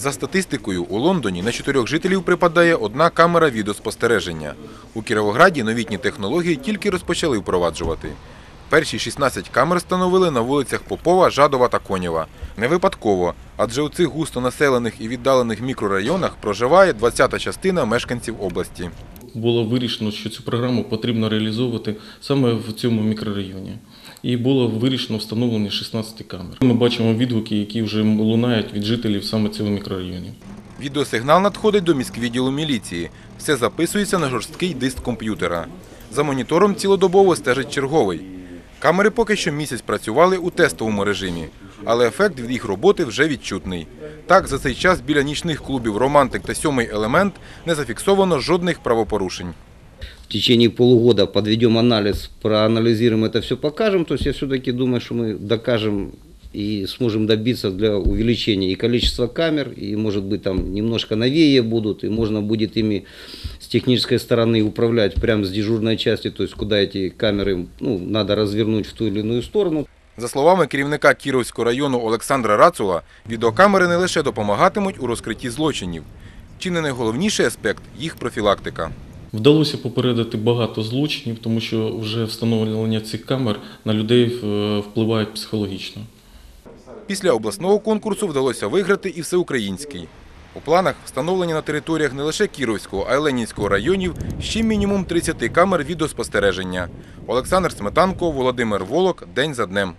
За статистикою, у Лондоні на чотирьох жителів припадає одна камера відеоспостереження. У Кіровограді новітні технології тільки розпочали впроваджувати. Перші 16 камер встановили на вулицях Попова, Жадова та Конєва. Не випадково, адже у цих густонаселених і віддалених мікрорайонах проживає 20-та частина мешканців області. Було вирішено, що цю програму потрібно реалізовувати саме в цьому мікрорайоні. І було вирішено встановлення 16 камер. Ми бачимо відгуки, які вже лунають від жителів саме цього мікрорайону. Відеосигнал надходить до міськвідділу міліції. Все записується на жорсткий диск комп'ютера. За монітором цілодобово стежить черговий. Камери поки що місяць працювали у тестовому режимі, але ефект від їх роботи вже відчутний. Так, за цей час біля нічних клубів «Романтик» та «Сьомий елемент» не зафіксовано жодних правопорушень в течение полугода подведем анализ, проанализируем это все, покажем. То есть я все-таки думаю, что мы докажем и сможем добиться для увеличения и количества камер, и может быть там немножко новее будут, и можно будет ими с технической стороны управлять прямо с дежурной части, то есть куда эти камеры ну, надо развернуть в ту или иную сторону. За словами керівника Кіровського району Олександра Рацула, відеокамери не лише допомагатимуть у розкритті злочинів. Чи не найголовніший аспект – їх профілактика. Вдалося попередити багато злочинів, тому що вже встановлення цих камер на людей е, впливають психологічно. Після обласного конкурсу вдалося виграти і всеукраїнський. У планах встановлення на територіях не лише Кіровського, а й Ленінського районів ще мінімум 30 камер відеоспостереження. Олександр Сметанко, Володимир Волок. День за днем.